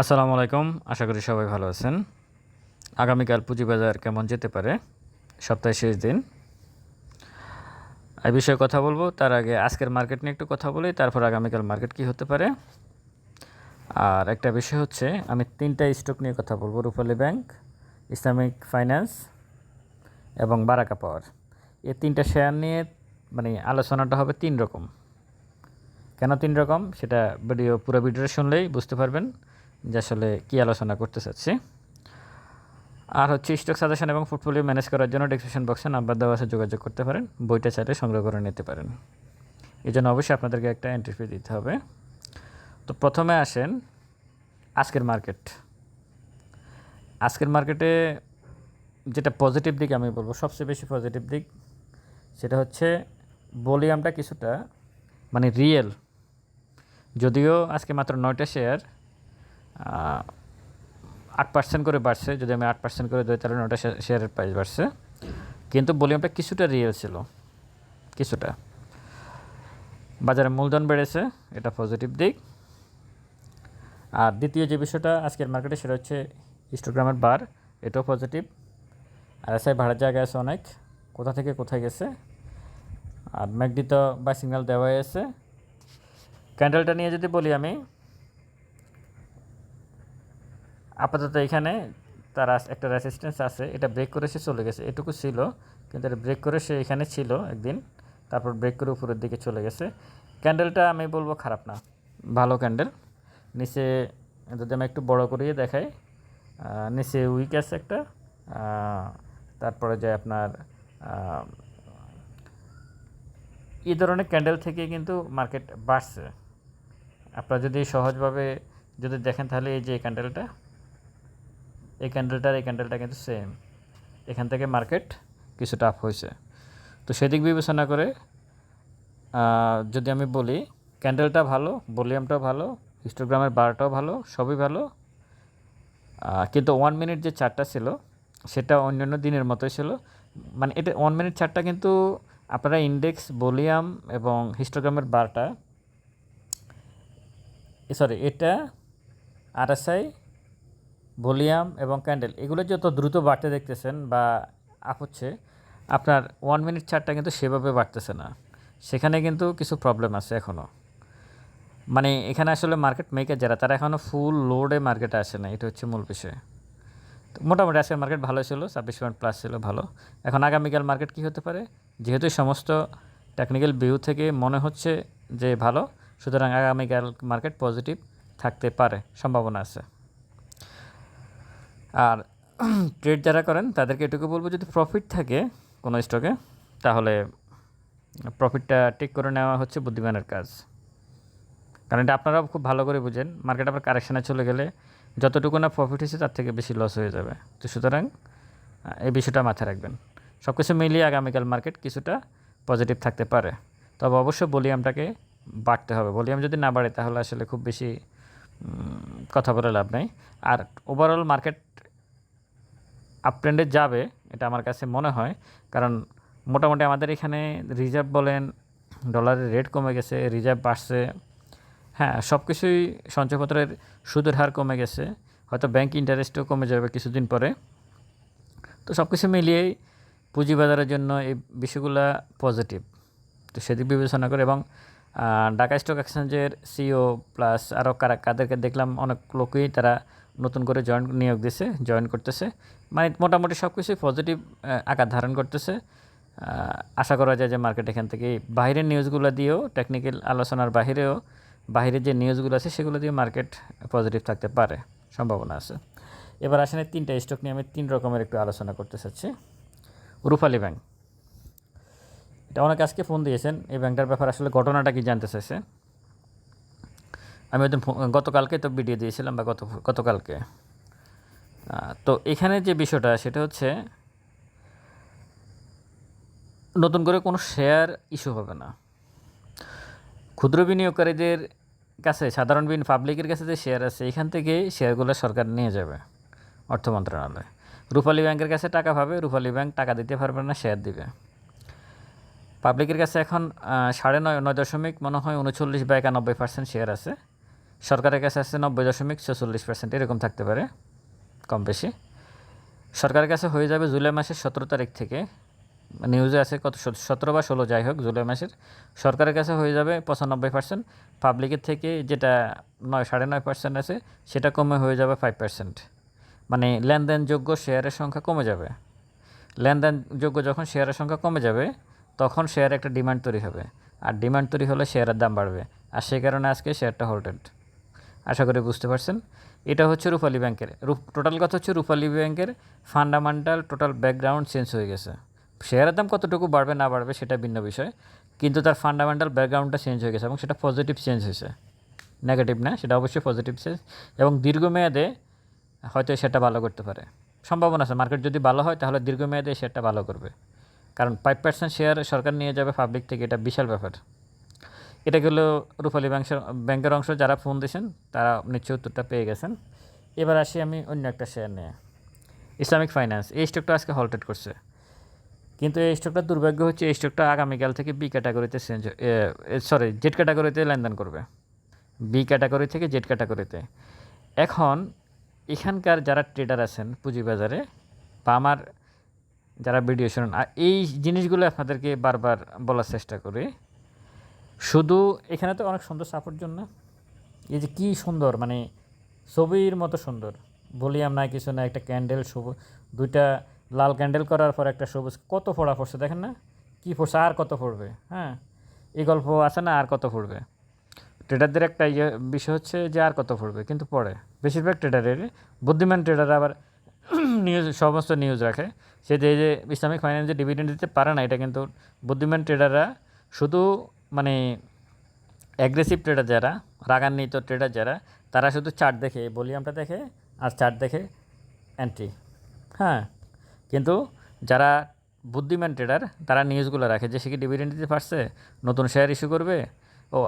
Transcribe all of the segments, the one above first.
আসসালামু আলাইকুম, আশা করি সবাই ভালো আছেন। আগামীকাল পুঁজিবাজার কেমন যেতে পারে, সপ্তাহের শেষ দিন। এই বিষয়ে কথা বলব, তার আগে আজকের মার্কেট নিয়ে একটু কথা বলি, তারপর আগামীকাল মার্কেট কি হতে পারে। আর একটা বিষয় হচ্ছে, আমি তিনটা স্টক নিয়ে কথা বলব, রূপালী ব্যাংক, ইসলামিক ফাইন্যান্স এবং বারাকা পাওয়ার। এই তিনটা শেয়ার নিয়ে মানে আলোচনাটা হবে তিন রকম। কেন তিন রকম, সেটা ভিডিও, পুরো ভিডিওটা শুনলেই বুঝতে পারবেন। যে আসলে কী আলোচনা করতে চাচ্ছি। আর হচ্ছে স্টক সাজেশন এবং পোর্টফোলিও ম্যানেজ করার জন্য ডিসক্রিপশন বক্সে নাম্বার দেওয়া আছে, যোগাযোগ করতে পারেন। বইটা চাইলে সংগ্রহ করে নিতে পারেন। এই জন্য অবশ্যই আপনাদেরকে একটা এন্ট্রি ফি দিতে হবে। তো প্রথমে আসেন আজকের মার্কেট আজকের মার্কেটে যেটা পজিটিভ দিক আমি বলব, সবচেয়ে বেশি পজিটিভ দিক সেটা হচ্ছে ভলিউমটা কিছুটা মানে রিয়েল যদিও আজকে মাত্র নয়টা শেয়ার আট পার্সেন্ট করে বাড়ছে, যদি আমি আট পার্সেন্ট করে দিই, তাহলে নয়টা শেয়ারের প্রাইস বাড়ছে। কিন্তু ভলিউমটা কিছুটা রিয়েল ছিল, কিছুটা। বাজারে মূলধন বেড়েছে, এটা পজিটিভ দিক। আর দ্বিতীয় যে বিষয়টা আজকের মার্কেটে সেটা হচ্ছে হিস্টোগ্রামের বার এটাও পজিটিভ আর এসআই ভাড়ার জায়গা আছে অনেক, কোথা থেকে কোথায় গেছে? আর ম্যাকডি তো বাই সিগন্যাল দেওয়া হয়েছে ক্যান্ডেলটা নিয়ে যদি বলি আমি আপাতত এখানে তার একটা রেসিস্ট্যান্স আছে, এটা ব্রেক করে সে চলে গেছে। এটুকু ছিল, কিন্তু এটা ব্রেক করে সে এখানে ছিল একদিন, তারপর ব্রেক করে উপরের দিকে চলে গেছে। ক্যান্ডেলটা আমি বলব খারাপ না, ভালো ক্যান্ডেল নিচে যদি আমি একটু বড় করিয়ে দেখাই নিচে উইক আছে একটা তারপরে যে আপনার এই ধরনের ক্যান্ডেল থেকে কিন্তু মার্কেট বাড়ছে। আপনারা যদি সহজভাবে যদি দেখেন তাহলে এই যে ক্যান্ডেলটা এই ক্যান্ডেলটার এই ক্যান্ডেলটা কিন্তু সেম এখান থেকে মার্কেট কিছুটা আপ হয়েছে। তো সেদিক বিবেচনা করে যদি আমি বলি ক্যান্ডেলটা ভালো ভলিউমটাও ভালো হিস্টোগ্রামের বারটাও ভালো, সবই ভালো। কিন্তু ওয়ান মিনিট যে চারটা ছিল, সেটা অন্যান্য দিনের মতোই ছিল। মানে এটা ওয়ান মিনিট চারটা কিন্তু আপনারা ইন্ডেক্স ভলিউম এবং হিস্টোগ্রামের বারটা সরি এটা আরএসআই ভলিউম এবং ক্যান্ডেল, এগুলো যত দ্রুত বাড়তে দেখতেছেন বা আপ হচ্ছে আপনার ওয়ান মিনিট চারটা কিন্তু সেভাবে বাড়তেছে না। সেখানে কিন্তু কিছু প্রবলেম আছে এখনও মানে এখানে আসলে মার্কেট মেকার যারা, তারা এখনও ফুল লোডে মার্কেটে আসে না এটা হচ্ছে মূল বিষয়। তো মোটামুটি আজকের মার্কেট ভালো ছিল, ছাব্বিশ পয়েন্ট প্লাস ছিল ভালো। এখন আগামীকাল মার্কেট কী হতে পারে? যেহেতু সমস্ত টেকনিক্যাল ভিউ থেকে মনে হচ্ছে যে ভালো, সুতরাং আগামীকাল মার্কেট পজিটিভ থাকতে পারে, সম্ভাবনা আছে। আর ট্রেড যারা করেন, তাদেরকে এটুকু বলব যদি প্রফিট থাকে কোনো স্টকে তাহলে প্রফিটটা টেক করে নেওয়া হচ্ছে বুদ্ধিমানের কাজ। কারণ এটা আপনারাও খুব ভালো করে বুঝেন মার্কেট আবার কারেকশানে চলে গেলে যতটুকু না প্রফিট হয়েছে, তার থেকে বেশি লস হয়ে যাবে। তো সুতরাং এই বিষয়টা মাথায় রাখবেন। সব কিছু মিলিয়ে আগামীকাল মার্কেট কিছুটা পজিটিভ থাকতে পারে। তবে অবশ্যই ভলিউমটাকে বাড়তে হবে। ভলিউম যদি না বাড়ে, তাহলে আসলে খুব বেশি কথা বলে লাভ নেই। আর ওভারঅল মার্কেট আপ ট্রেন্ডে যাবে, এটা আমার কাছে মনে হয়। কারণ মোটামুটি আমাদের এখানে রিজার্ভ বলেন ডলারের রেট কমে গেছে রিজার্ভ বাড়ছে। হ্যাঁ সব কিছুই সঞ্চয়পত্রের সুদের হার কমে গেছে। হয়তো ব্যাংক ইন্টারেস্টও কমে যাবে কিছুদিন পরে। তো সব কিছু মিলিয়েই পুঁজিবাজারের জন্য এই বিষয়গুলো পজিটিভ তো সেদিক বিবেচনা করে এবং ঢাকা স্টক এক্সচেঞ্জের সিও প্লাস আরও কারা, কাদেরকে দেখলাম অনেক লোকই তারা নতুন করে জয়েন নিয়োগ দিছে জয়েন করতেছে। মানে মোটামুটি সব কিছুই পজিটিভ আকার ধারণ করতেছে। আশা করা যায় যে মার্কেট এখান থেকে বাইরের নিউজগুলো দিয়েও টেকনিক্যাল আলোচনার বাহিরেও, বাইরের যে নিউজগুলো আছে সেগুলো দিয়ে মার্কেট পজিটিভ থাকতে পারে, সম্ভাবনা আছে। এবার আসেন তিনটা স্টক নিয়ে আমি তিন রকমের একটু আলোচনা করতে চাচ্ছি। রূপালী ব্যাংক এটা অনেক আজকে ফোন দিয়েছেন, এই ব্যাংকটার ব্যাপারে আসলে ঘটনাটা কি জানতে চাইছে? আমি দিন গতকালকে তো ভিডিও দিয়েছিলাম বা গত গতকালকে। তো এখানে যে বিষয়টা, সেটা হচ্ছে নতুন করে কোনো শেয়ার ইস্যু হবে না। ক্ষুদ্র বিনিয়োগকারীদের কাছে, সাধারণ বিন পাবলিকের কাছে যে শেয়ার আছে, এখান থেকে শেয়ারগুলো সরকার নিয়ে যাবে অর্থ মন্ত্রণালয়। রূপালী ব্যাংকের কাছে টাকা পাবে রূপালী ব্যাংক টাকা দিতে পারবে না শেয়ার দিবে। পাবলিকের কাছে এখন সাড়ে নয় নয় দশমিক মনে হয় উনচল্লিশ বা একানব্বই পার্সেন্ট শেয়ার আছে। সরকারের কাছে আছে নব্বই দশমিক ছেচল্লিশ পার্সেন্ট এরকম থাকতে পারে, কম বেশি। সরকারের কাছে হয়ে যাবে জুলাই মাসের সতেরো তারিখ থেকে। নিউজে আছে কত সতেরো বা ষোলো, যাই হোক, জুলাই মাসের। সরকারের কাছে হয়ে যাবে পঁচানব্বই পার্সেন্ট পাবলিকের থেকে যেটা নয়, সাড়ে নয় পার্সেন্ট আছে, সেটা কমে হয়ে যাবে ফাইভ পার্সেন্ট মানে লেনদেনযোগ্য শেয়ারের সংখ্যা কমে যাবে। লেনদেনযোগ্য যখন শেয়ারের সংখ্যা কমে যাবে, তখন শেয়ারে একটা ডিমান্ড তৈরি হবে। আর ডিমান্ড তৈরি হলে শেয়ারের দাম বাড়বে। আর সেই কারণে আজকে শেয়ারটা হোল্ডেড আশা করি বুঝতে পারছেন। এটা হচ্ছে রূপালী ব্যাংকের। টোটাল কথা হচ্ছে রূপালী ব্যাংকের ফান্ডামেন্টাল টোটাল ব্যাকগ্রাউন্ড চেঞ্জ হয়ে গেছে। শেয়ারের দাম কতটুকু বাড়বে, না বাড়বে, সেটা ভিন্ন বিষয়। কিন্তু তার ফান্ডামেন্টাল ব্যাকগ্রাউন্ডটা চেঞ্জ হয়ে গেছে এবং সেটা পজিটিভ চেঞ্জ হয়েছে। নেগেটিভ না, সেটা অবশ্যই পজিটিভ চেঞ্জ এবং দীর্ঘমেয়াদে হয়তো সেটা ভালো করতে পারে। সম্ভাবনা আছে মার্কেট যদি ভালো হয়, তাহলে দীর্ঘমেয়াদে শেয়ারটা ভালো করবে। কারণ ফাইভ পার্সেন্ট শেয়ার সরকার নিয়ে যাবে পাবলিক থেকে, এটা বিশাল ব্যাপার। এটা গেল রূপালী ব্যাংকের ব্যাংকের অংশ? যারা ফোন দিয়েছেন, তারা নিশ্চয়ই উত্তরটা পেয়ে গেছেন। এবার আসি আমি অন্য একটা শেয়ার নিয়ে। ইসলামিক ফাইন্যান্স এই স্টকটা আজকে হলটেড করছে। কিন্তু এই স্টকটার দুর্ভাগ্য হচ্ছে, এই স্টকটা আগামীকাল থেকে বি ক্যাটাগরিতে চেঞ্জ সরি জেড ক্যাটাগরিতে লেনদেন করবে। বি ক্যাটাগরি থেকে জেড ক্যাটাগরিতে এখন এখানকার যারা ট্রেডার আছেন পুঁজিবাজারে বা আমার যারা ভিডিও শুনুন আর এই জিনিসগুলো আপনাদেরকে বারবার বলার চেষ্টা করি। শুধু এখানে তো অনেক সুন্দর সাপোর্ট জন্য। এই যে কী সুন্দর মানে ছবির মতো সুন্দর। ভলিউম না কিছু না একটা ক্যান্ডেল সবুজ দুইটা লাল ক্যান্ডেল করার পর একটা সবুজ। কত ফোড়া পড়ছে দেখেন না? কী পড়ছে, আর কত পড়বে? হ্যাঁ এই গল্প আছে না, আর কত পড়বে? ট্রেডারদের একটা ইয়ে বিষয় হচ্ছে যে, আর কত পড়বে, কিন্তু পড়ে। বেশিরভাগ ট্রেডারের বুদ্ধিমান ট্রেডার আবার নিউজ সমস্ত নিউজ রাখে। সে যে যে ইসলামিক ফাইন্যান্স যে ডিভিডেন্ড দিতে পারে না, এটা কিন্তু বুদ্ধিমান ট্রেডাররা শুধু মানে অ্যাগ্রেসিভ ট্রেডার যারা, রাগান্বিত ট্রেডার যারা, তারা শুধু চার্ট দেখে ভলিউমটা দেখে আর চার্ট দেখে এন্ট্রি হ্যাঁ কিন্তু যারা বুদ্ধিমান ট্রেডার তারা নিউজগুলো রাখে যে সে কি ডিভিডেন্ড দিতে পারছে, নতুন শেয়ার ইস্যু করবে, ও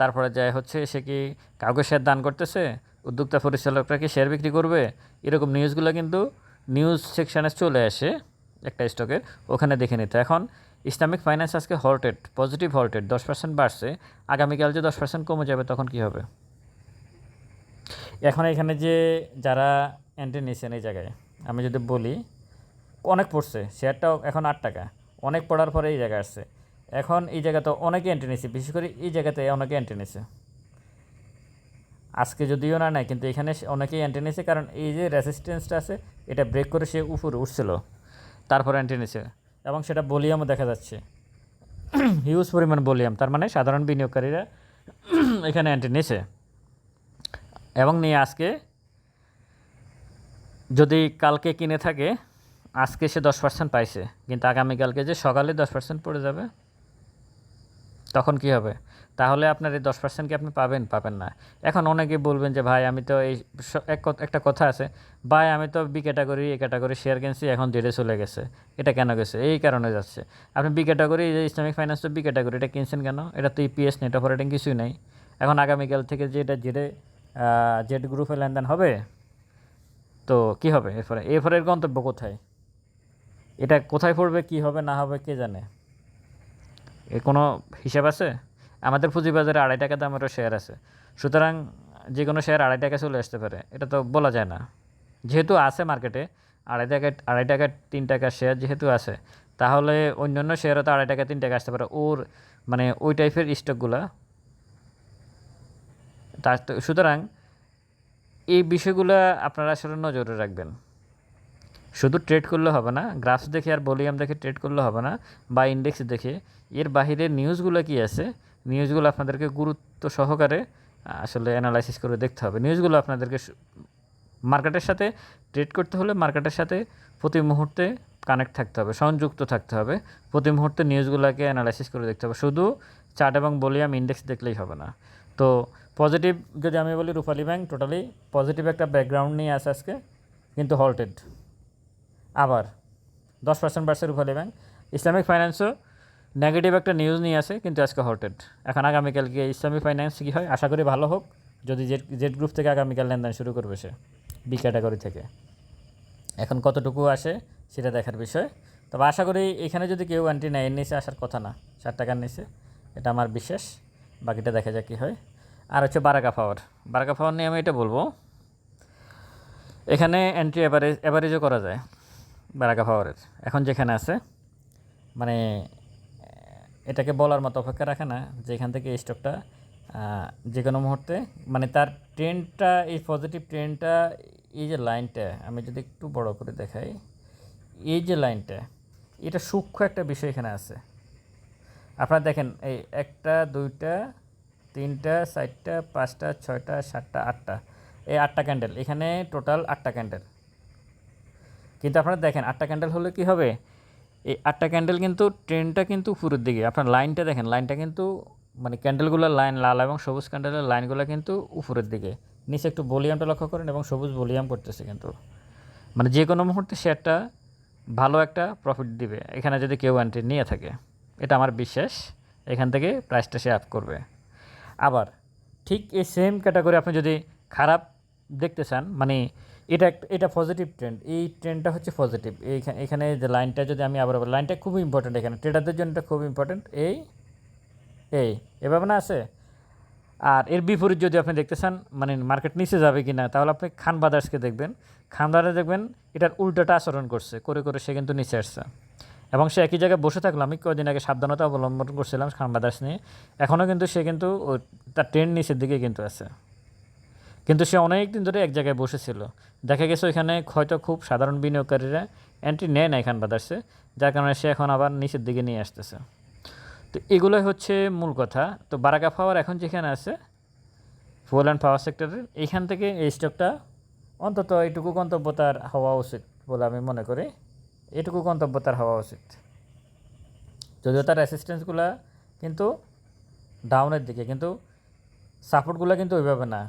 তারপরে যায় হচ্ছে সে কি কাউকে শেয়ার দান করতেছে, উদ্যোক্তা পরিচালকরা কি শেয়ার বিক্রি করবে, এরকম নিউজগুলো কিন্তু নিউজ সেকশানে চলে আসে একটা স্টকের ওখানে দেখে নিতে। এখন ইসলামিক ফাইন্যান্স আজকে হল্টেড, পজিটিভ হল্টেড, দশ পার্সেন্ট বাড়ছে, আগামীকাল যে দশ পার্সেন্ট কমে যাবে তখন কি হবে? এখন এখানে যে যারা এন্ট্রি নিয়েছেন এই জায়গায়, আমি যদি বলি, অনেক পড়ছে, শেয়ারটাও এখন আট টাকা, অনেক পড়ার পরে এই জায়গায় আসছে। এখন এই জায়গাতে অনেকে এন্ট্রি নিয়েছে, বিশেষ করে এই জায়গাতে অনেকে এন্ট্রি নিয়েছে। আজকে যদিও না নেয় কিন্তু এখানে অনেকেই এন্ট্রি নিয়েছে, কারণ এই যে রেসিস্টেন্সটা আছে, এটা ব্রেক করে সে উপরে উঠছিল, তারপর এন্ট্রি নিয়েছে। এবং সেটা ভলিউমও দেখা যাচ্ছে। হিউজ পরিমাণ ভলিউম, তার মানে সাধারণ বিনিয়োগকারীরা এখানে অ্যান্ট্রি নিয়েছে। এবং নিয়ে আজকে যদি কালকে কিনে থাকে, আজকে সে দশ পার্সেন্ট পাইছে। কিন্তু আগামীকালকে যে সকালে দশ পার্সেন্ট পড়ে যাবে, তখন কি হবে? তাহলে আপনার এই দশ পার্সেন্ট কি আপনি পাবেন? পাবেন না। এখন অনেকে বলবেন যে, ভাই, আমি তো এই এক একটা কথা আছে। ভাই, আমি তো B category A category share কিনছি, এখন জেডে চলে গেছে। এটা কেন গেছে? এই কারণে যাচ্ছে। আপনি বি ক্যাটাগরি যে ইসলামিক ফাইন্যান্স তো বি ক্যাটাগরি এটা কিনছেন কেন? এটা তো ইপিএস নেট অপারেটিং কিছুই নাই। এখন আগামীকাল থেকে যে এটা জেডে জেড গ্রুপে লেনদেন হবে, তো কি হবে? এরপরে এরপরের গন্তব্য কোথায়? এটা কোথায় পড়বে, কি হবে, না হবে, কে জানে? এর কোনো হিসাব আছে? আমাদের পুঁজিবাজারে আড়াই টাকা দামেরও শেয়ার আছে। সুতরাং যে কোনো শেয়ার আড়াই টাকা চলে আসতে পারে, এটা তো বলা যায় না। যেহেতু আছে মার্কেটে আড়াই টাকা আড়াই টাকা, তিন টাকার শেয়ার যেহেতু আছে, তাহলে অন্যান্য শেয়ারও তো আড়াই টাকা, তিন টাকা আসতে পারে। ওর মানে ওই টাইপের স্টকগুলা তো- সুতরাং এই বিষয়গুলো আপনারা আসলে নজরে রাখবেন। শুধু ট্রেড করলে হবে না গ্রাফস দেখে আর ভলিউম দেখে ট্রেড করলে হবে না, বা ইন্ডেক্স দেখে, এর বাইরে নিউজগুলো কি আছে নিউজগুলো আপনাদেরকে গুরুত্ব সহকারে আসলে অ্যানালাইসিস করে দেখতে হবে। নিউজগুলো আপনাদেরকে মার্কেটের সাথে ট্রেড করতে হলে মার্কেটের সাথে প্রতি মুহূর্তে কানেক্ট থাকতে হবে, সংযুক্ত থাকতে হবে। প্রতি মুহূর্তে নিউজগুলোকে অ্যানালাইসিস করে দেখতে হবে। শুধু চার্ট এবং ভলিউম ইন্ডেক্স দেখলেই হবে না। তো পজিটিভ যদি আমি বলি রূপালী ব্যাংক টোটালি পজিটিভ একটা ব্যাকগ্রাউন্ড নিয়ে আসে আজকে, কিন্তু হল্টেড আবার দশ পার্সেন্ট বাড়ছে রূপালী ব্যাংক ইসলামিক ফাইন্যান্সও নেগেটিভ একটা নিউজ নিয়ে আসে, কিন্তু আজকে হল্টেড এখন আগামীকালকে ইসলামিক ফাইন্যান্স কী হয়, আশা করি ভালো হোক। যদি জেড জেড গ্রুপ থেকে আগামীকাল লেনদেন শুরু করবে সে বি ক্যাটাগরি থেকে। এখন কতটুকু আসে, সেটা দেখার বিষয়। তবে আশা করি এখানে যদি কেউ অ্যান্টি নাইন নিচে আসার কথা না, ষাট টাকার নিচে। এটা আমার বিশ্বাস, বাকিটা দেখা যাক কী হয়। আর হচ্ছে বারাকা পাওয়ার বারাকা পাওয়ার নিয়ে আমি এটা বলব, এখানে এন্ট্রি অ্যাভারেজ অ্যাভারেজও করা যায় বারাকা পাওয়ারের এখন যেখানে আছে মানে এটাকে বলার মতো অপেক্ষা রাখে না, যে এখান থেকে এই স্টকটা যে কোনো মুহূর্তে মানে তার ট্রেনটা এই পজিটিভ ট্রেনটা এই যে লাইনটা আমি যদি একটু বড় করে দেখাই, এই যে লাইনটা এটা সূক্ষ্ম একটা বিষয় এখানে আছে। আপনারা দেখেন, এই একটা, দুইটা, তিনটা, চারটা, পাঁচটা, ছয়টা, সাতটা, আটটা, এই আটটা ক্যান্ডেল এখানে টোটাল আটটা ক্যান্ডেল কিন্তু আপনারা দেখেন, আটটা ক্যান্ডেল হলে কি হবে? এই আটটা ক্যান্ডেল কিন্তু ট্রেনটা কিন্তু উপরের দিকে। আপনার লাইনটা দেখেন লাইনটা কিন্তু মানে ক্যান্ডেলগুলোর লাইন লাল এবং সবুজ ক্যান্ডেলের লাইনগুলো কিন্তু উপরের দিকে। নিচে একটু ভলিউমটা লক্ষ্য করেন এবং সবুজ ভলিউম করতেছে কিন্তু। মানে যে কোনো মুহূর্তে শেয়ারটা ভালো একটা প্রফিট দিবে। এখানে যদি কেউ এন্ট্রি নিয়ে থাকে, এটা আমার বিশ্বাস, এখান থেকে প্রাইসটা সে আপ করবে। আবার ঠিক এই সেম ক্যাটাগরি আপনি যদি খারাপ দেখতে চান মানে এটা একটা এটা পজিটিভ ট্রেন্ড এই ট্রেন্ডটা হচ্ছে পজিটিভ এইখানে এখানে যে লাইনটা যদি আমি আবার বলি, লাইনটা খুব ইম্পর্টেন্ট এখানে। ট্রেডারদের জন্য এটা খুব ইম্পর্ট্যান্ট এই এই এভাবে না আছে? আর এর বিপরীত যদি আপনি দেখতে চান মানে মার্কেট নিচে যাবে কি না তাহলে আপনি খান বাদার্সকে দেখবেন। খান বাদার্স দেখবেন এটার উল্টোটা আচরণ করছে করে করে সে কিন্তু নিচে আসছে। এবং সে একই জায়গায় বসে থাকল। আমি কদিন আগে সাবধানতা অবলম্বন করছিলাম খান বাদার্স নিয়ে। এখনও কিন্তু সে কিন্তু তার ট্রেন নিচের দিকে কিন্তু আছে। কিন্তু সে অনেক দিন ধরে এক জায়গায় বসেছিল। দেখা গেছে ওইখানে হয়তো খুব সাধারণ বিনিয়োগকারীরা এন্ট্রি নেয় না এখান বাদার্সে যার কারণে সে এখন আবার নিচের দিকে নিয়ে আসতেছে। তো এগুলোই হচ্ছে মূল কথা। তো বারাকা পাওয়ার এখন যেখানে আছে, ফুয়েল অ্যান্ড পাওয়ার সেক্টরের এইখান থেকে এই স্টকটা অন্তত এইটুকু গন্তব্যতার হওয়া উচিত বলে আমি মনে করি। এটুকু গন্তব্যতার হওয়া উচিত। যদিও তার অ্যাসিস্ট্যান্সগুলো কিন্তু ডাউনের দিকে, কিন্তু সাপোর্টগুলো কিন্তু ওইভাবে না।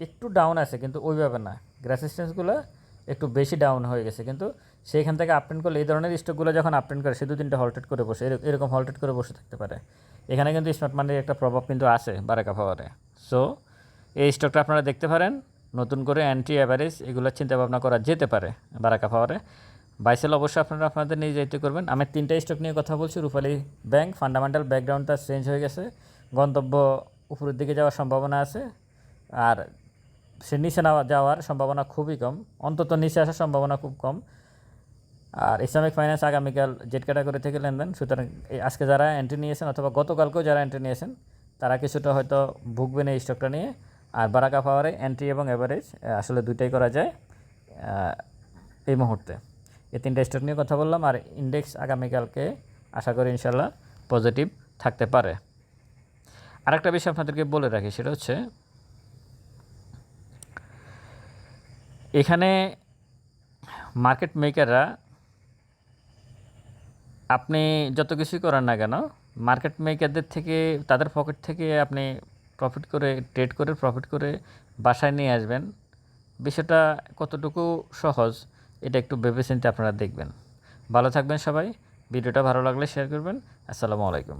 একটু ডাউন আছে, কিন্তু ওইভাবে না। রেসিস্টেন্সগুলো একটু বেশি ডাউন হয়ে গেছে, কিন্তু সেইখান থেকে আপটেন করলে এই ধরনের স্টকগুলো যখন আপটেন করে, সে দু তিনটা হল্টেড করে বসে, এরক- এরকম হল্টেড করে বসে থাকতে পারে। এখানে কিন্তু স্মার্ট মানির একটা প্রভাব কিন্তু আছে বারাকা পাওয়ারে সো এই স্টকটা আপনারা দেখতে পারেন, নতুন করে অ্যান্টি অ্যাভারেজ এগুলো চিন্তা ভাবনা করা যেতে পারে বারাকা পাওয়ারে বাইসেল অবশ্যই আপনারা আপনাদের নিয়ে যাইতে করবেন। আমি তিনটা স্টক নিয়ে কথা বলছি রূপালী ব্যাংক ফান্ডামেন্টাল ব্যাকগ্রাউন্ড তার চেঞ্জ হয়ে গেছে। গন্তব্য উপরের দিকে যাওয়ার সম্ভাবনা আছে। আর সে নিচে না যাওয়ার সম্ভাবনা খুবই কম। অন্তত নিচে আসার সম্ভাবনা খুব কম। আর ইসলামিক ফাইন্যান্স আগামীকাল জেট ক্যাটাগরি থেকে লেনদেন। সুতরাং আজকে যারা এন্ট্রি নিয়েছেন অথবা গতকালকেও যারা এন্ট্রি নিয়েছেন, তারা কিছুটা হয়তো ভুগবেন এই স্টকটা নিয়ে। আর বারাকা পাওয়ারে এন্ট্রি এবং অ্যাভারেজ আসলে দুইটাই করা যায় এই মুহূর্তে। এই তিনটা স্টক নিয়ে কথা বললাম আর ইন্ডেক্স আগামীকালকে আশা করি ইনশাল্লাহ পজিটিভ থাকতে পারে। আরেকটা বিষয় আপনাদেরকে বলে রাখি, সেটা হচ্ছে এখানে মার্কেট মেকাররা আপনি যত কিছুই করেন না কেন মার্কেট মেকারদের থেকে, তাদের পকেট থেকে আপনি প্রফিট করে ট্রেড করে প্রফিট করে বাসায় নিয়ে আসবেন। বিষয়টা কতটুকু সহজ, এটা একটু ভেবেচিন্তে আপনারা দেখবেন। ভালো থাকবেন সবাই, ভিডিওটা ভালো লাগলে শেয়ার করবেন। আসসালামু আলাইকুম।